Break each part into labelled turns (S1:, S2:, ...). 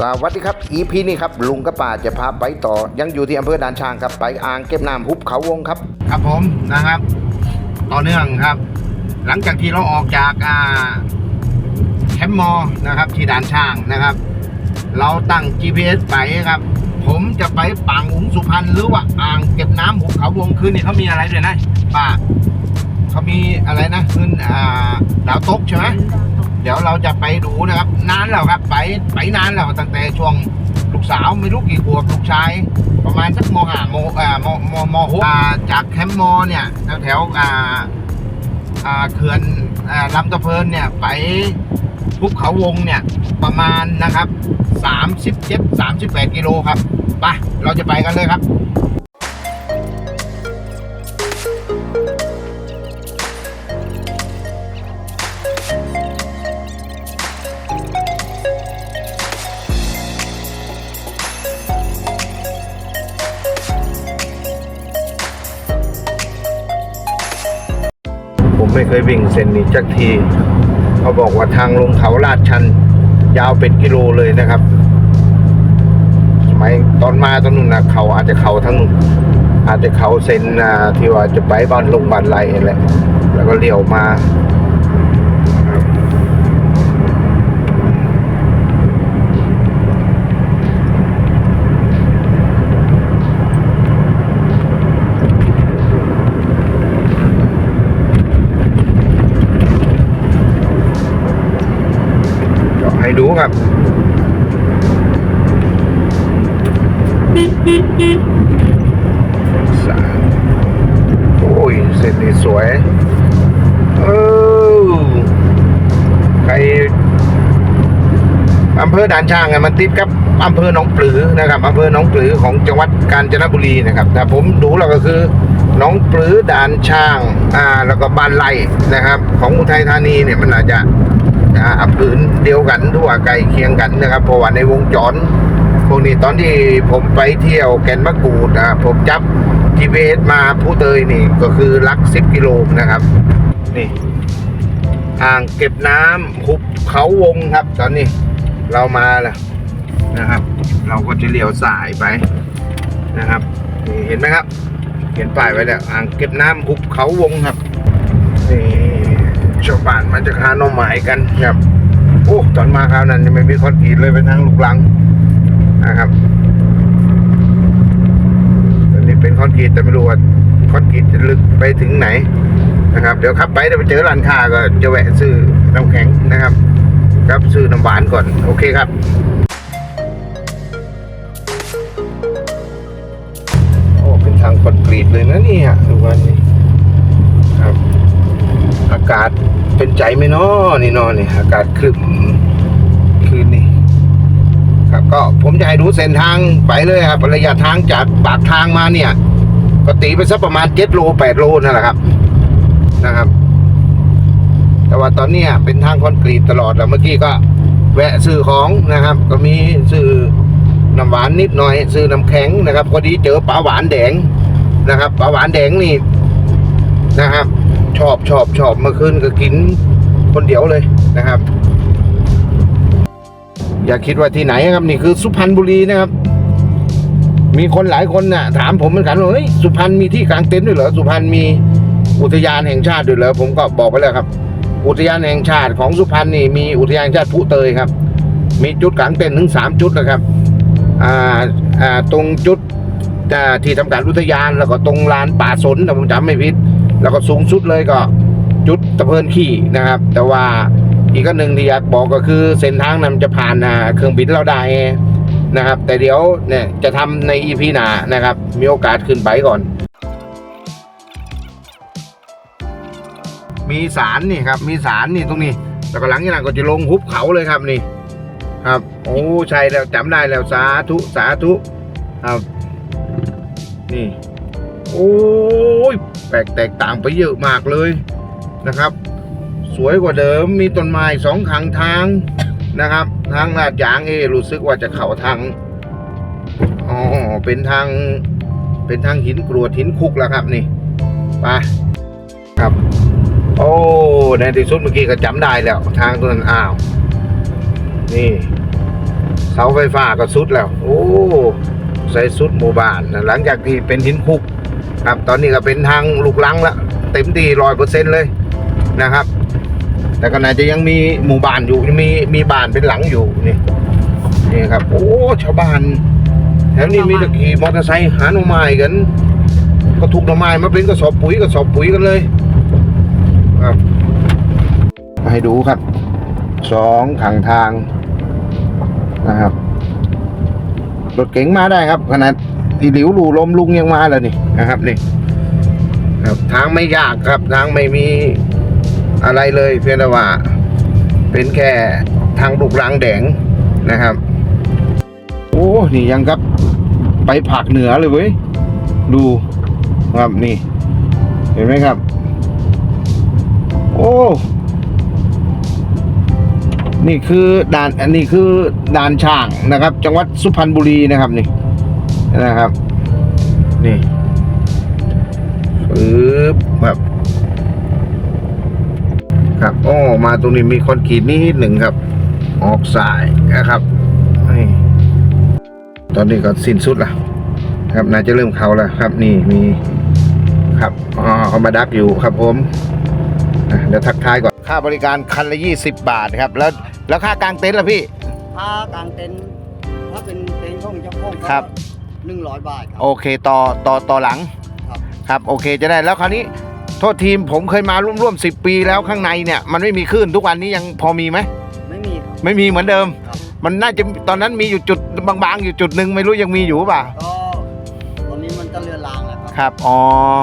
S1: สวัสดีครับ EP นี้ครับลุงกับป้าจะพาไปต่อ ยังอยู่ที่อำเภอด่านช้างครับ ไปอ่างเก็บน้ำหุบเขาวงครับ
S2: ครับผมนะครับ ต่อเนื่องครับ หลังจากที่เราออกจากอ่าแคมป์มอนะครับ ที่ด่านช่างนะครับ เราตั้ง GPS ไปครับ ผมจะไปปางอุ๋งสุพรรณหรือว่าอ่างเก็บน้ำหุบเขาวงคืนนี่เขามีอะไรด้วยนะป้าเขามีอะไรนะขึ้นอ่าดาวตกใช่ไหม เดี๋ยวเราจะไปดูนะครับ นานแล้วครับไปไปนานแล้วตั้งแต่ช่วงลูกสาวไม่รู้กี่ขวบลูกชายประมาณสักมห้าโมอ่ามมมหกจากแคมป์มอเนี่ยแถวแถวอ่าอ่าเขื่อนอ่าลำตะเพินเนี่ยไปภูเขาวงเนี่ยประมาณนะครับ37 38กิโลครับไปเราจะไปกันเลยครับ
S1: ไม่เคยวิ่งเส้นนี้จักที เขาบอกว่าทางลงเขาลาดชัน ยาวเป็นกิโลเลยนะครับ สมัยตอนมาตอนนู้นนะเขาอาจจะเขาทั้งอาจจะเขาเส้นที่ว่าจะไปบ้านลงบ้านไรอะไรแล้วก็เลี้ยวมาครับ ก็ให้ดู ครับสามโอ้ยเส้นนี้สวยเออใครอำเภอด่านช้างไงมันติดกับอำเภอหนองปลือนะครับอำเภอหนองปลือของจังหวัดกาญจนบุรีนะครับ แต่ผมดูแล้วก็คือหนองปลือด่านช้างอ่าแล้วก็บ้านไร่นะครับ ของอุทัยธานีเนี่ยมันอาจจะ อ่าผืนเดียวกันทั่วาใกล้เคียงกันนะครับ เพราะว่าในวงจร พวกนี้ตอนที่ผมไปเที่ยวแก่นมะกรูดอ่าผมจับ GPS มาผู้เตยนี่ก็คือลักสิบกิโลนะครับนี่อ่างเก็บน้ำหุบเขาวงครับ ตอนนี้เรามาแล้วนะครับ เราก็จะเลี้ยวสายไปนะครับนี่เห็นไหมครับเขียนป้ายไว้แล้วอ่างเก็บน้ำหุบเขาวงครับนี่ ชาวบ้านมาจากหาหน่อไม้กันครับโอ้ตอนมาคราวนั้นยังไม่มีคอนกรีตเลยเป็นทางลูกลังนะครับตอนนี้เป็นคอนกรีตแต่ไม่รู้ว่าคอนกรีตจะลึกไปถึงไหนนะครับ เดี๋ยวขับไปเดี๋ยวไปเจอร้านค้าก็จะแวะซื้อน้ำแข็งนะครับ ครับซื้อน้ำหวานก่อนโอเคครับโอ้เป็นทางคอนกรีตเลยนะเนี่ยทุกวันนี้ครับ อากาศ เป็นใจไหมเนาะนี่นอนนี่อากาศครึ้มคืนนี้ครับก็ผมจะให้ดูเส้นทางไปเลยครับระยะทางจากปากทางมาเนี่ยก็ตีไปสักประมาณเจ็ดโลแปดโลนั่นแหละครับนะครับ แต่ว่าตอนนี้เป็นทางคอนกรีตตลอดแล้วเมื่อกี้ก็แวะซื้อของนะครับ ก็มีซื้อน้ำหวานนิดหน่อย ซื้อน้ำแข็งนะครับพอดีเจอปลาหวานแดงนะครับปลาหวานแดงนี่นะครับ ชอบชอบชอบเมื่อคืนก็กินคนเดียวเลยนะครับ อย่าคิดว่าที่ไหนครับนี่คือสุพรรณบุรีนะครับ มีคนหลายคนน่ะ ถามผมเหมือนกันว่าเฮ้ยสุพรรณมีที่กลางเต็นท์ด้วยเหรอสุพรรณมีอุทยานแห่งชาติด้วยเหรอผมก็บอกไปแล้วครับ อุทยานแห่งชาติของสุพรรณนี่มีอุทยานแห่งชาติผู้เตยครับ มีจุดกลางเต็นท์ถึงสามจุดนะครับอ่าอ่าตรงจุดที่ทำการอุทยานแล้วก็ตรงลานป่าสนถ้าผมจำไม่ผิด แล้วก็สูงสุดเลยก็จุดตะเพินขี่นะครับ แต่ว่าอีกอันหนึ่งที่อยากบอกก็คือเส้นทางนั้นจะผ่านเครื่องบินเราได้นะครับ แต่เดี๋ยวเนี่ยจะทำในอีพีหน้านะครับ มีโอกาสขึ้นไปก่อน มีสารนี่ครับ มีสารนี่ตรงนี้ แล้วก็หลังจากนั้นก็จะลงหุบเขาเลยครับนี่ ครับ โอ้ใช่แล้วจำได้แล้วสาธุสาธุครับนี่ โอ้ยแปลกแตกต่างไปเยอะมากเลยนะครับ สวยกว่าเดิมมีต้นไม้สองขางทางนะครับ ทางลาดยางเอรู้สึกว่าจะเข้าทางอ๋อเป็นทางเป็นทางหินกรวดหินคุกแล้วครับนี่ไปครับ โอ้ในที่สุดเมื่อกี้ก็จำได้แล้ว ทางตัวนั้นอ้าว นี่เสาไฟฟ้าก็สุดแล้ว โอ้ใส่สุดหมู่บ้านหลังจากที่เป็นหินคุก ครับ ตอนนี้ก็เป็นทางลูกลังแล้วเต็มที่ร้อยเปอร์เซ็นเลยนะครับ แต่ก็น่าจะยังมีหมู่บ้านอยู่ยังมีมีบ้านเป็นหลังอยู่นี่นี่ครับ โอ้ชาวบ้านแถวนี้มีตะขี่มอเตอร์ไซค์หาหน่อไม้กัน ก็ถูกหน่อไม้มาเป็นกระสอบปุ๋ยกระสอบปุ๋ยกันเลยครับให้ดูครับสองข้างทางนะครับรถเก๋งมาได้ครับขนาด ตีหลิวหลูลมลุงยังมาเลยนี่นะครับนี่ครับทางไม่ยากครับทางไม่มีอะไรเลยเพียงแต่ว่า เป็นแค่ทางลูกรังแดงนะครับ โอ้นี่ยังครับ ไปผักเหนือเลยเว้ยดูครับนี่ เห็นไหมครับ โอ้ นี่คือด่านอันนี้คือด่านช่างนะครับ จังหวัดสุพรรณบุรีนะครับนี่ นะครับ นี่ปึ๊บแบบครับโอ้มาตรงนี้มีคอนกรีตนิดหนึ่งครับ ออกสายนะครับนี่ตอนนี้ก็สิ้นสุดแล้วครับน่าจะเริ่มเขาแล้วครับ นี่มีครับอ๋อเขามาดักอยู่ครับผมอะเดี๋ยวทักทายก่อนค่าบริการคันละ20บาทครับ แล้วแล้วค่ากางเต็นท์ล่ะพี่
S3: ถ้ากางเต็นท์ถ้าเป็นเต็นท์ของเจ้าของก็
S1: ครับ
S3: หนึ่งร้อยบาทครับ
S1: โอเคต่อต่อต่อหลัง
S3: ครับ
S1: ครับโอเคจะได้แล้วคราวนี้ โทษทีมผมเคยมาร่วมๆสิปีแล้วข้างในเนี่ย มันไม่มีคลื่นทุกวันนี้ยังพอมีไหม
S3: ไม่มีครับ
S1: ไม่มีเหมือนเดิม
S3: ครับ
S1: มันน่าจะตอนนั้นมีอยู่จุดบางๆ อยู่จุดหนึ่งไม่รู้ยังมีอยู่เปล่า
S3: ก็ตอนนี้มันจะเรือนรางแล้วครับ
S1: ครับอ๋อ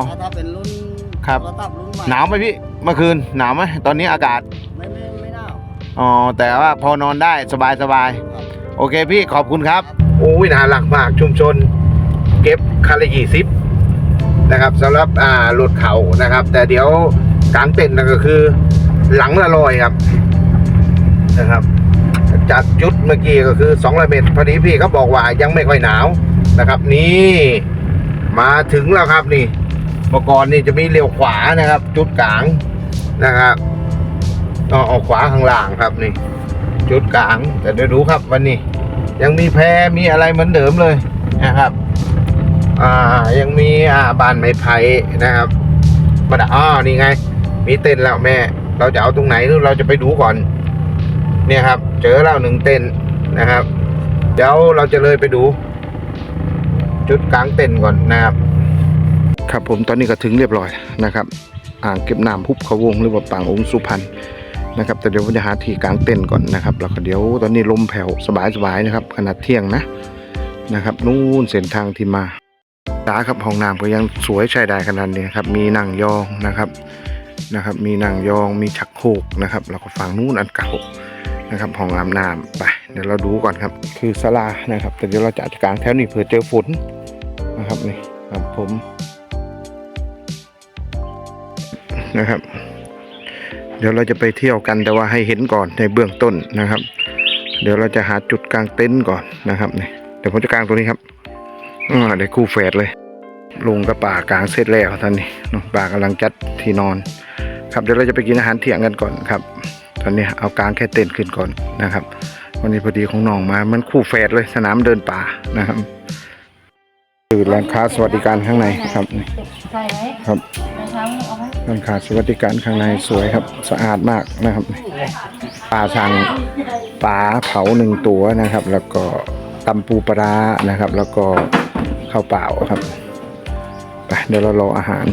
S3: ถ้าถ้าเป็นรุ่น
S1: ครับ
S3: โทศัพท์รุ่นใหม่
S1: หนาวไหมพี่เมื่อคืนหนาวไหมตอนนี้อากาศ
S3: ไม่ไม่ไม่น่า
S1: อ๋อแต่ว่าพอนอนได้สบายสบาย
S3: ครับ
S1: โอเคพี่ขอบคุณครับ โอ้ยน่ารักมากชุมชน เก็บคันละยี่สิบนะครับสำหรับอ่ารถเขานะครับ แต่เดี๋ยวกลางเต็นท์ก็คือ หลังละลอยครับนะครับจากจุดเมื่อกี้ก็คือ200เมตรพอดีพี่เขาบอกว่ายังไม่ค่อยหนาวนะครับ นี่มาถึงแล้วครับนี่เมื่อก่อนนี่จะมีเลี้ยวขวานะครับ จุดกลางนะครับต้องออกขวาข้างล่างครับนี่ จุดกลางแต่เดี๋ยวดูครับวันนี้ ยังมีแพมีอะไรเหมือนเดิมเลยนะครับ อ่ายังมีอ่าบานไม้ไผ่นะครับมาดอ้อนี่ไง มีเต้นแล้วแม่ เราจะเอาตรงไหนหรือเราจะไปดูก่อน เนี่ยครับ เจอแล้วหนึ่งเต้นนะครับ เดี๋ยวเราจะเลยไปดู จุดกลางเต้นก่อนนะครับ ครับผมตอนนี้ก็ถึงเรียบร้อยนะครับ อ่างเก็บน้ำพุบเขาวงหรือว่าปางองค์สุพรรณ นะครับแต่เดี๋ยวผมจะหาที่กลางเต้นท์ก่อนนะครับ แล้วก็เดี๋ยวตอนนี้ลมแผ่วสบายๆนะครับ ขนาดเที่ยงนะนะครับนู่นเส้นทางที่มาตาครับห้องน้ำก็ยังสวยใช้ได้ขนาดนี้ครับ มีนั่งยองนะครับนะครับ มีนั่งยองมีชักโครกนะครับ แล้วก็ฝั่งนู้นอันเก่านะครับห้องอาบน้ำไปเดี๋ยวเราดูก่อนครับ คือศาลานะครับ แต่เดี๋ยวเราจะจัดกางแถวนี้เผื่อเจอฝนนะครับนี่ครับผมนะครับ เดี๋ยวเราจะไปเที่ยวกันแต่ว่าให้เห็นก่อนในเบื้องต้นนะครับ เดี๋ยวเราจะหาจุดกลางเต็นท์ก่อนนะครับเนี่ยเดี๋ยวผมจะกลางตัวนี้ครับอ่าเดี๋ยวคู่เฟดเลยลุงกับป่ากลางเสร็จแล้วท่านนี้ป่ากำลังจัดที่นอน ครับเดี๋ยวเราจะไปกินอาหารเที่ยงกันก่อนครับ ตอนนี้เอากลางแค่เต็นท์ขึ้นก่อนนะครับ วันนี้พอดีของน้องมามันคู่เฟดเลยสนามเดินป่านะครับ คือร้านค้าสวัสดิการข้างในครับนี่
S4: ใส่ไหม
S1: ครับ
S4: ในเช้าเอาไหม
S1: ร้านค้าสวัสดิการข้างในสวยครับ สะอาดมากนะครับปลาสั่งปลาเผาหนึ่งตัวนะครับ แล้วก็ตำปูปลาร้านะครับ แล้วก็ข้าวเปล่าครับไปเดี๋ยวเรารออาหาร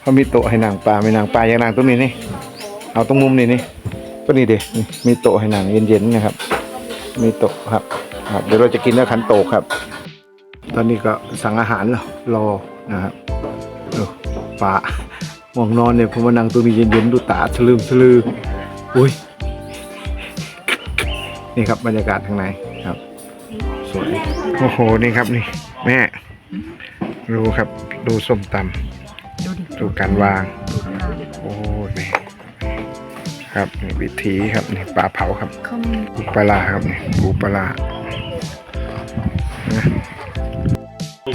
S1: เขามีโต๊ะให้นางปลาไม่นางปลาอย่างนางตรงนี้นี่เอาตรงมุมนี้นี่ก็นี่เด็นี่มีโต๊ะให้นางเย็นๆนะครับ มีโต๊ะครับครับ เดี๋ยวเราจะกินแล้วขันโตกครับ ตอนนี้ก็สั่งอาหารแล้วรอนะครับเออปลาง่วงนอนเนี่ยผมมานั่งตรงนี้เย็นๆดูตาสลืมสลืออุ้ยนี่ครับบรรยากาศข้างในครับสวยโอ้โหนี่ครับนี่ แม่ดูครับดูส้มตำดูการวาง โอ้นี่ครับนี่วิถีครับนี่ปลาเผาครับปูปลาร้าครับนี่ปูปลา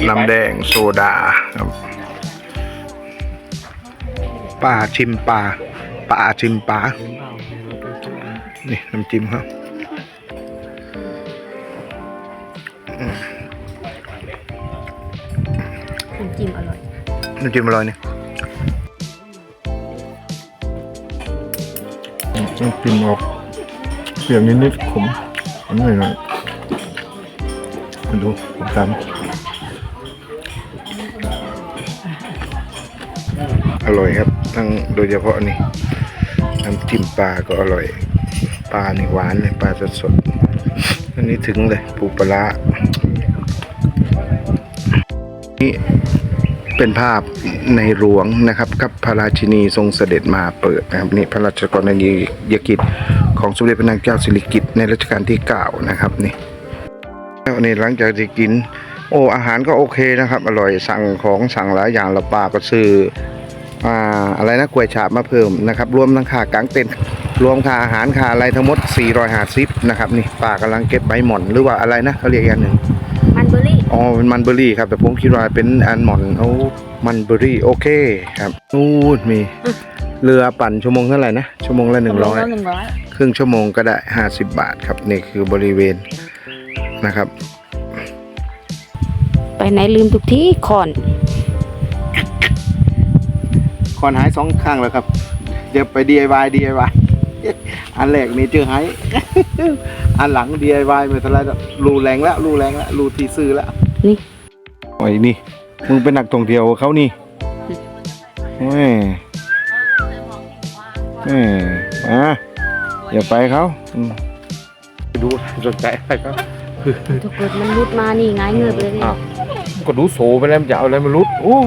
S1: น้ำแดงโซดาครับปลาชิมปลาปลาชิมปลานี่น้ำจิ้มครับ
S4: น้ำจิ้มอร่อย
S1: น้ำจิ้มอร่อยเนี่ยน้ำจิ้มออกเปรี้ยวนิดๆขมอันนี้หน่อยมาดูผมตาม อร่อยครับ ทั้งโดยเฉพาะนี่น้ำจิ้มปลาก็อร่อย ปลานี่หวานเลยปลาสดสดๆอันนี้ถึงเลยปูปลานี่เป็นภาพในหลวงนะครับกับพระราชินีทรงเสด็จมาเปิดนะครับนี่พระราชกรณียกิจของสมเด็จพระนางเจ้าสิริกิติ์ในรัชกาลที่ 9 นะครับนี่แล้วนี่หลังจากที่กิน โอ้อาหารก็โอเคนะครับ อร่อยสั่งของสั่งหลายอย่างละปาก็ซื้อ อ่าอะไรนะกล้วยฉาบมาเพิ่มนะครับ รวมทั้งค่ากางเต็นท์รวมค่าอาหารค่าอะไรทั้งหมด 450นะครับนี่ป้ากำลังเก็บใบหม่อนหรือว่าอะไรนะเขาเรียกอีกอย่างหนึ่ง
S4: มันเบอร์รี่
S1: อ๋อเป็นมันเบอร์รี่ครับ แต่ผมคิดว่าเป็นอันหมอนโอ้มันเบอร์รี่โอเคครับนู่นมีเรือปั่นชั่วโมงเท่าไหร่นะชั่วโมงละหนึ่งร้อย
S4: หนึ่งร้อย
S1: ครึ่งชั่วโมงก็ได้ห้าสิบบาทครับนี่คือบริเวณนะครับ
S4: ไปไหนลืมทุกที่คอน
S1: ค อนหายสองข้างแล้วครับเดี๋ยวไป DIY DIY อันแรกนี่เจอหายอันหลัง DIY ไม่เท่าไรแล้วรูแรงแล้วรูแรงแล้วรูที่ซื้อแล้ว
S4: นี่
S1: โอ้ยนี่มึงเป็นนักท่องเที่ยวเขานี่โอ้ยเอ้ยอะอย่าไปเขาอืมไปดูสนใจอะไรเขา
S4: ถ้าเกิดมันรุดมานี่ง่ายเงือบเลยนี่
S1: อ้าวก็ดูโสไปแล้วมันจะเอาอะไรมาลุดโอ้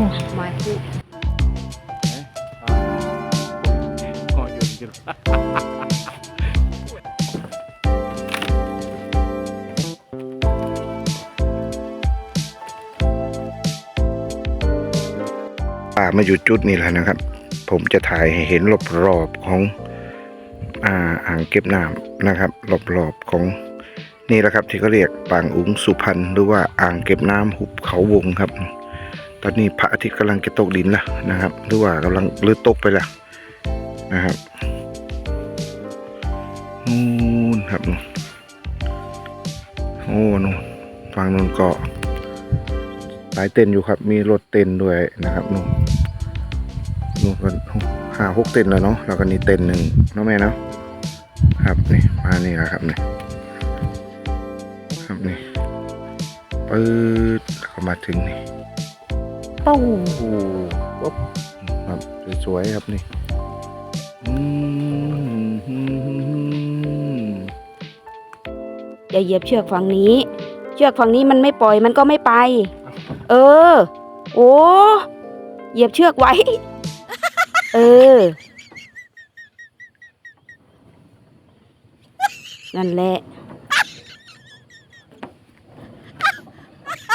S1: ป่ามาอยู่จุดนี้แล้วนะครับ ผมจะถ่ายให้เห็นรอบๆของอ่าอ่างเก็บน้ำนะครับรอบๆของนี่แหละครับที่เขาเรียกปางอุ๋งสุพรรณหรือว่าอ่างเก็บน้ำหุบเขาวงครับ ตอนนี้พระอาทิตย์กำลังจะตกดินแล้วนะครับ หรือว่ากำลังหรือตกไปแล้วนะครับนู่นครับโอ้นู่นฝั่งนู้นก็ หลายเต็นท์อยู่ครับ มีรถเต็นท์ด้วยนะครับนู่นนู่นก็ห้าหกเต็นท์แล้วเนาะแล้วก็นี่เต็นท์หนึ่งเนาะแม่เนาะครับนี่มานี่แหละครับนี่ครับนี่ปื๊ดแล้วก็มาถึงนี่
S4: ตู้
S1: โอ้ปุ๊บครับสวยๆครับนี่อืม
S4: อย่าเหยียบเชือกฝั่งนี้ เชือกฝั่งนี้มันไม่ปล่อยมันก็ไม่ไป เออ โอ้เหยียบเชือกไว้ เออ นั่นแหละ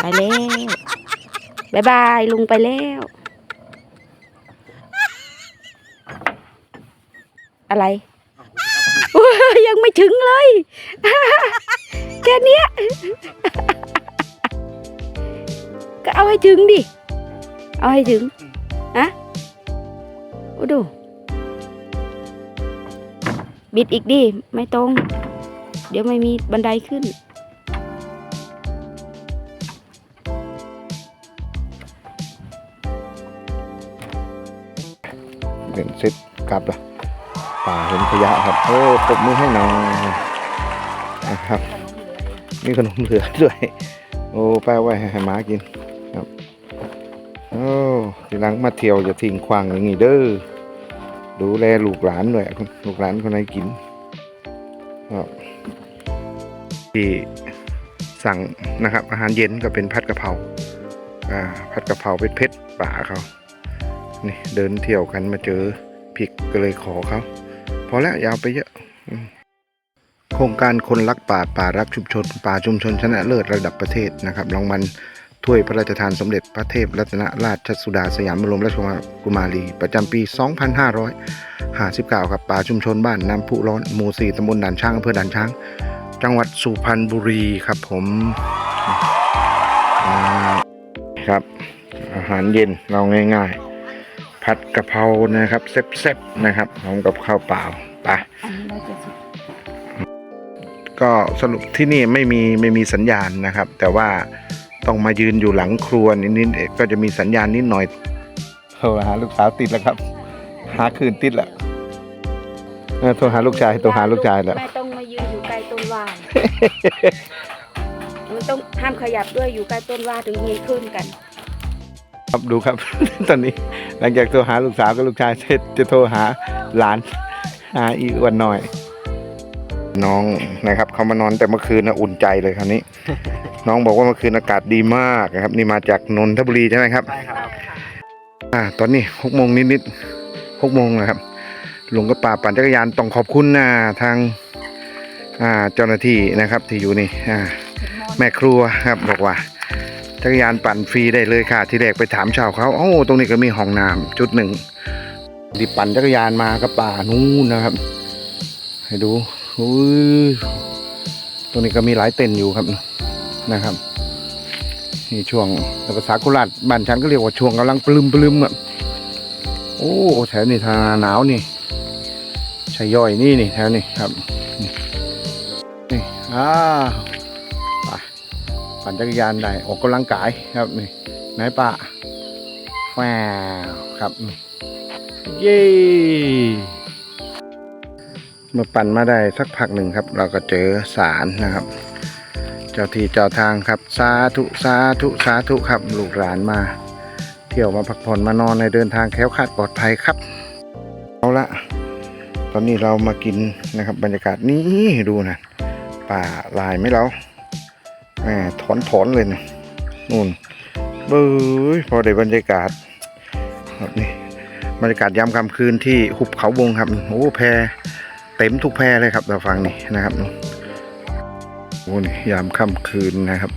S4: ไปแล้วบายบาย ลุงไปแล้ว อะไร ยังไม่ถึงเลย แค่เนี้ย ก็เอาให้ถึงดิ เอาให้ถึงอะโอ้ดู บิดอีกดิ ไม่ตรง เดี๋ยวไม่มีบันไดขึ้น
S1: เป็นเสร็จกลับละป่าเห็นขยะครับ โอ้ปรบมือให้หน่อยนะครับ มีขนมเหลือด้วย โอ้แป้ไว้ให้หมากินครับโอ้ ทีหลังมาเที่ยวอย่าทิ้งควางอย่างนี้เด้อดูแลลูกหลานด้วยลูกหลานคนไหนกินครับที่สั่งนะครับ อาหารเย็นก็เป็นผัดกะเพราอ่าผัดกะเพราเป็ดเผ็ดป่าเขานี่เดินเที่ยวกันมาเจอพริกก็เลยขอเขาพอแล้วยาวไปเยอะโครงการคนรักป่าป่ารักชุมชน ป่าชุมชนชนะเลิศระดับประเทศนะครับรางวัล ถ้วยพระราชทานสมเด็จพระเทพรัตนราชสุดาสยามบรมราชกุมารี ประจำปี 2559 ครับป่าชุมชนบ้านน้ำพุร้อนหมู่4ตำบลด่านช้างอำเภอด่านช้าง จังหวัดสุพรรณบุรีครับผมอ่าครับ อาหารเย็นเราง่ายๆ ผัดกะเพรานะครับแซ่บๆนะครับพร้อมกับข้าวเปล่าไปก็ก็สรุปที่นี่ไม่มีไม่มีสัญญาณนะครับ แต่ว่า ต้องมายืนอยู่หลังครัวนิดๆก็จะมีสัญญาณนิดหน่อยโทรหาลูกสาวติดแล้วครับ หาคืนติดแล้วเออโทรหาลูกชายโทรหาลูกชายแล้ว
S4: ไม่ต้องมายืนอยู่ใกล้ต้นว่ามันต้องห้ามขยับด้วยอยู่ใกล้ต้นว่าถึงมีขึ้นกัน
S1: ครับดูครับ ตอนนี้หลังจากโทรหาลูกสาวกับลูกชายเสร็จจะโทรหาหลานหาอีกวันหน่อย น้องนะครับเขามานอนแต่เมื่อคืนนะอุ่นใจเลยคราวนี้ น้องบอกว่าเมื่อคืนอากาศดีมากนะครับ นี่มาจากนนทบุรีใช่ไหมครับ
S2: ใช่ครับ
S1: อ่าตอนนี้หกโมงนิดๆหกโมงนะครับลุงกับป่าปั่นจักรยานต้องขอบคุณนะทางอ่าเจ้าหน้าที่นะครับที่อยู่นี่อ่าแม่ครัวครับบอกว่าจักรยานปั่นฟรีได้เลยค่ะ ที่แรกไปถามชาวเขาโอ้าตรงนี้ก็มีห้องน้ำจุดหนึ่งดิปั่นจักรยานมากับป่านู้นนะครับ ให้ดู อุ้ยตรงนี้ก็มีหลายเต็นอยู่ครับนะครับนี่ช่วงภาษาโคราชบ้านฉันก็เรียกว่าช่วงกำลังปลืมปลืมอะโอ้แถวนี้ทางหนาวนี่ชายย่อยนี่นี่แถวนี้ครับนี่นี่อ้าวไปปั่นจักรยานได้ออกกำลังกายครับนี่นายป่าแฝวครับเย้ มาปั่นมาได้สักพักหนึ่งครับ เราก็เจอสารนะครับ เจ้าที่เจ้าทางครับสาธุสาธุสาธุครับลูกหลานมา เที่ยวมาพักผ่อนมานอนในเดินทางแคล้วคลาดปลอดภัยครับเอาละตอนนี้เรามากินนะครับ บรรยากาศนี้ดูนะป่าลายไหมเราแหมถอนถอนเลยนะนู่นเบ้ยพอได้บรรยากาศครับนี่บรรยากาศยามค่ำคืนที่หุบเขาวงครับโอ้แพ เต็มทุกแพรเลยครับเราฟังนี่นะครับโอ้นี่ยามค่ำคืนนะครับ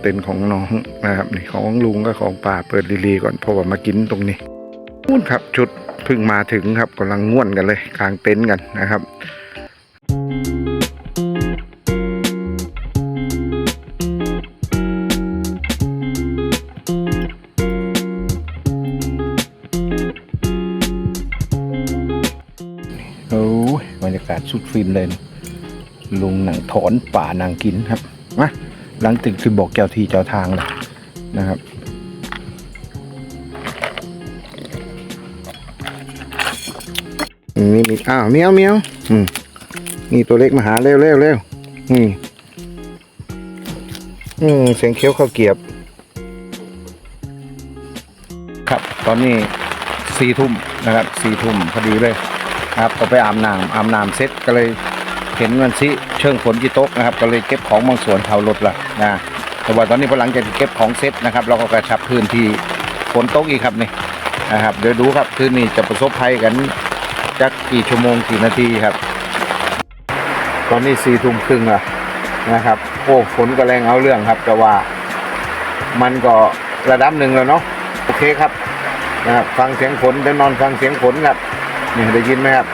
S1: เต็นท์ของน้องนะครับนี่ของลุงก็ของป่าเปิดลีๆก่อนเพราะว่ามากินตรงนี้นู่นครับ ชุดเพิ่งมาถึงครับกำลังง่วนกันเลยกลางเต็นท์กันนะครับ สุดฟินเลยนะลุงหนังถอนป่านางกินครับมาหลังตึกคือบอกเจ้าที่เจ้าทางเลยนะครับนี่นี่อ้าวเมียวเมียวอืมนี่ตัวเล็กมาหาเร็วเร็วเร็วอืมอืมเสียงเคี้ยวข้าวเกียบ ครับ ตอนนี้สี่ทุ่มนะครับสี่ทุ่มพอดีเลย ครับก็ไปอาบน้ำอาบน้ำเสร็จก็เลยเห็นมันซิเชิงฝนที่โตกนะครับ ก็เลยเก็บของบางส่วนเผารถละนะแต่ว่าตอนนี้พอหลังจากเก็บของเสร็จนะครับเราก็กระชับพื้นที่ฝนตกอีกครับนี่นะครับเดี๋ยวดูครับคืนนี้จะประสบภัยกันจักกี่ชั่วโมงกี่นาทีครับ ตอนนี้สี่ทุ่มครึ่งละนะครับโอ้ฝนก็แรงเอาเรื่องครับ แต่ว่ามันก็ระดับหนึ่งแล้วเนาะโอเคครับนะครับฟังเสียงฝนเดี๋ยวนอนฟังเสียงฝนครับ นี่ได้ยินไหมครับ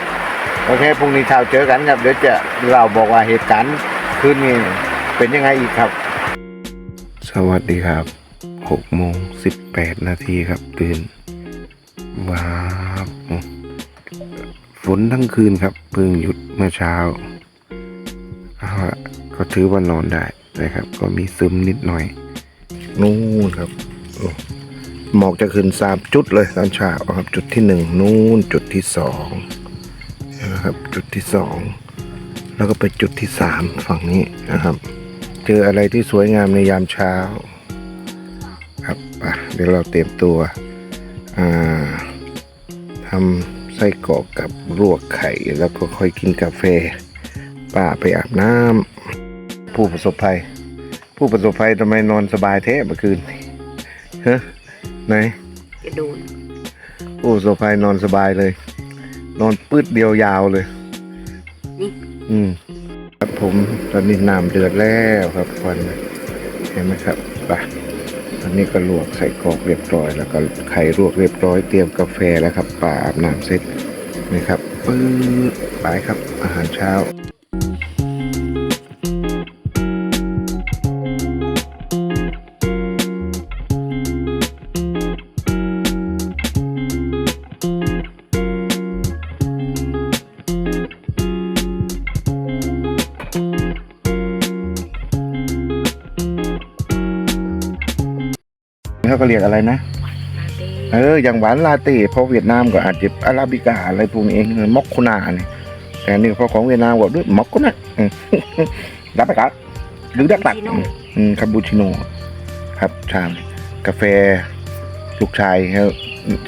S1: โอเคพรุ่งนี้เช้าเจอกันครับ เดี๋ยวจะเราบอกว่าเหตุการณ์คืนนี้เป็นยังไงอีกครับ สวัสดีครับหกโมงสิบแปดนาทีครับ ตื่นว้าวฝนทั้งคืนครับเพิ่งหยุดเมื่อเช้าเอาละก็ถือว่านอนได้นะครับ ก็มีซึมนิดหน่อย นู่นครับโอ้ หมอกจะขึ้นสามจุดเลยตอนเช้าครับ จุดที่หนึ่งนู่นจุดที่สองนะครับ จุดที่สองแล้วก็ไปจุดที่สามฝั่งนี้นะครับ เจออะไรที่สวยงามในยามเช้า ครับปเดี๋ยวเราเตรียมตัวทำไส้กรอกกับลวกไข่ แล้วก็ค่อยกินกาแฟป้าไปอาบน้ำผู้ประสบภัย ผู้ประสบภัยทำไมนอนสบายแท้เมื่อคืนฮะ ไหน
S4: กระโดน
S1: โอ้โซฟายนอนสบายเลย นอนปืดเดียวยาวเลย
S4: นี่
S1: อืมครับผมตอนนี้น้ำเดือดแล้วครับควันเห็นไหมครับไปตอนนี้ก็ลวกใส่กรอกเรียบร้อย แล้วก็ไข่ลวกเรียบร้อยเตรียมกาแฟแล้วครับป่าอาบน้ำเสร็จนะครับปื๊ดไปครับอาหารเช้า ก็เรียกอะไรนะ เออ อย่างหวานลาเต้เพราะเวียดนามก็อาจจะอาราบิก้าอะไรพวกนี้เองมอกโคนาเนี่ยแต่อันนี่พอของเวียดนามบอกด้วยมอกโคนาอืมรับไปครับหรือดักตัก
S4: คาปูชิโน่
S1: อืมคาปูชิโน่ครับชามกาแฟลูกชายเขา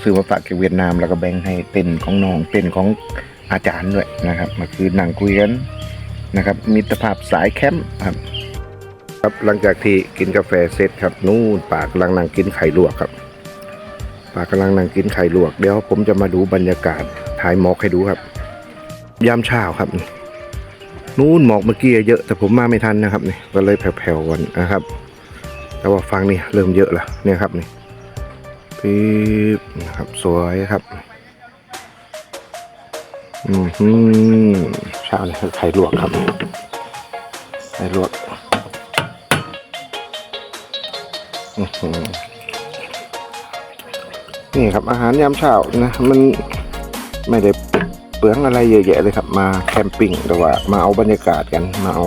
S1: ซื้อมาฝากจากเวียดนามแล้วก็แบ่งให้เต้นของน้องเต้นของอาจารย์ด้วยนะครับมาคือนั่งคุยกันนะครับมิตรภาพสายแคมป์ครับ ครับหลังจากที่กินกาแฟเสร็จครับนู่นปากกำลังนั่งกินไข่ลวกครับปากกำลังนั่งกินไข่ลวกเดี๋ยวผมจะมาดูบรรยากาศถ่ายหมอกให้ดูครับ ยามเช้าครับนู่นหมอกเมื่อกี้เยอะ แต่ผมมาไม่ทันนะครับนี่ก็เลยแผ่วๆก่อนนะครับ แต่ว่าฟังนี่เริ่มเยอะแล้วเนี่ยครับนี่ปี๊บนะครับสวยครับอืมฮึเช้านี่คือไข่ลวกครับไข่ลวก นี่ครับอาหารยามเช้านะ มันไม่ได้เปลืองอะไรเยอะแยะเลยครับ มาแคมปิ้งแต่ว่า มาเอาบรรยากาศกันมาเอา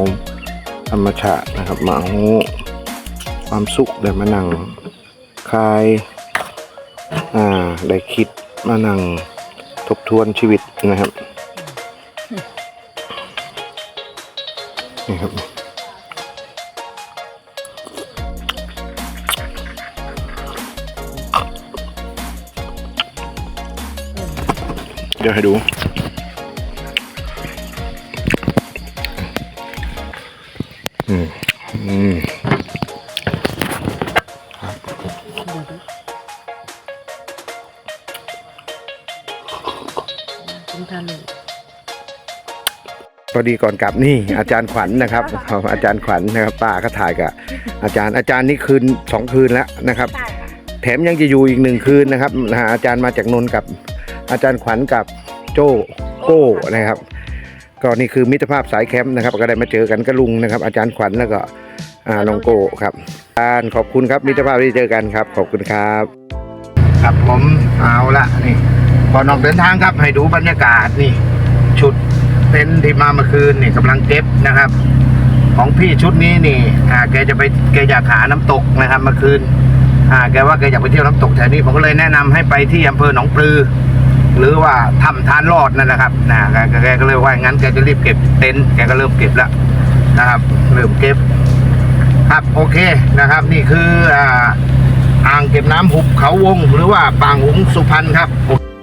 S1: ธรรมชาตินะครับ มาเอาความสุขได้มานั่งคลายอ่าได้คิดมานั่งทบทวนชีวิตนะครับนี่ครับ ดี๋ยวให้ดู อืม อืมพอดีก่อนกลับนี่อาจารย์ขวัญนะครับ อาจารย์ขวัญนะครับป้าก็ถ่ายกับอาจารย์อาจารย์นี่คืนสองคืนแล้วนะครับ แถมยังจะอยู่อีกหนึ่งคืนนะครับนะฮะอาจารย์มาจากนนท์กับ อาจารย์ขวัญกับโจโก้นะครับ ก็นี่คือมิตรภาพสายแคมป์นะครับ ก็ได้มาเจอกันกับลุงนะครับ อาจารย์ขวัญแล้วก็น้องโก้ครับอาจารย์ขอบคุณครับมิตรภาพที่เจอกันครับ ขอบคุณครับ
S2: ครับผมเอาละนี่ก่อนออกเดินทางครับให้ดูบรรยากาศนี่ ชุดเต็นท์ที่มาเมื่อคืนนี่กำลังเก็บนะครับ ของพี่ชุดนี้นี่อ่าแกจะไปแกอยากหาน้ำตกนะครับเมื่อคืนอ่าแกว่าแกอยากไปเที่ยวน้ำตกแถวนี้ผมก็เลยแนะนำให้ไปที่อำเภอหนองปลือ หรือว่าถ้ำทานรอดนั่นนะครับนะแกก็เลยว่างั้นแกจะรีบเก็บเต็นท์แกก็เริ่มเก็บแล้วนะครับเริ่มเก็บ ครับโอเคนะครับ นี่คืออ่าอ่างเก็บน้ำหุบเขาวง หรือว่าปางหุงสุพรรณครับ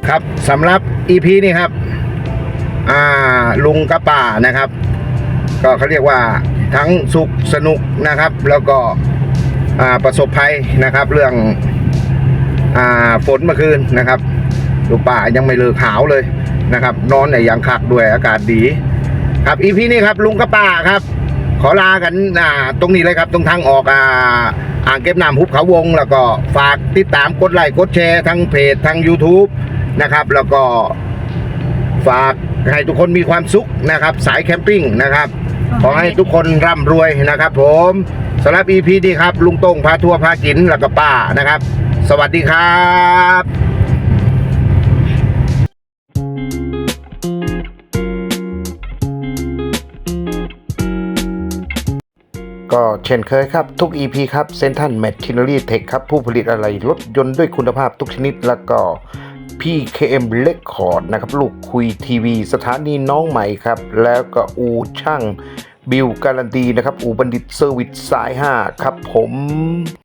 S2: ครับสำหรับ EP นี้ครับอ่าลุงกระป่านะครับ ก็เขาเรียกว่าทั้งสุขสนุกนะครับ แล้วก็อ่าประสบภัยนะครับ เรื่องอ่าฝนเมื่อคืนนะครับ ลุงป่ายังไม่เลิกหาวเลยนะครับ นอนในอย่างคักด้วยอากาศดี ครับ EP นี้ครับ ลุงกระป่าครับ ขอลากันอ่าตรงนี้เลยครับ ตรงทางออกอ่าอ่างเก็บน้ำหุบเขาวง แล้วก็ฝากติดตามกดไลค์กดแชร์ทั้งเพจทั้ง YouTube นะครับ แล้วก็ฝากให้ทุกคนมีความสุขนะครับ สายแคมปิ้งนะครับ ขอให้ทุกคนร่ำรวยนะครับ ผมสำหรับ EP นี้ครับ ลุงต้งพาทัวร์พากินแล้วก็ป้านะครับ สวัสดีครับ
S1: ก็เช่นเคยครับ ทุก EP ครับเซนทันแมทชิน n รีเทคครับ ผู้ผลิตอะไรรถยนต์ด้วยคุณภาพทุกชนิดแล้วก็ PKM Record นะครับ ลูกคุยทีวี สถานีน้องใหม่ครับ แล้วก็อูช่างบิวการันตีนะครับ อูบัณฑิตเซอร์วิสสาย 5 ครับผม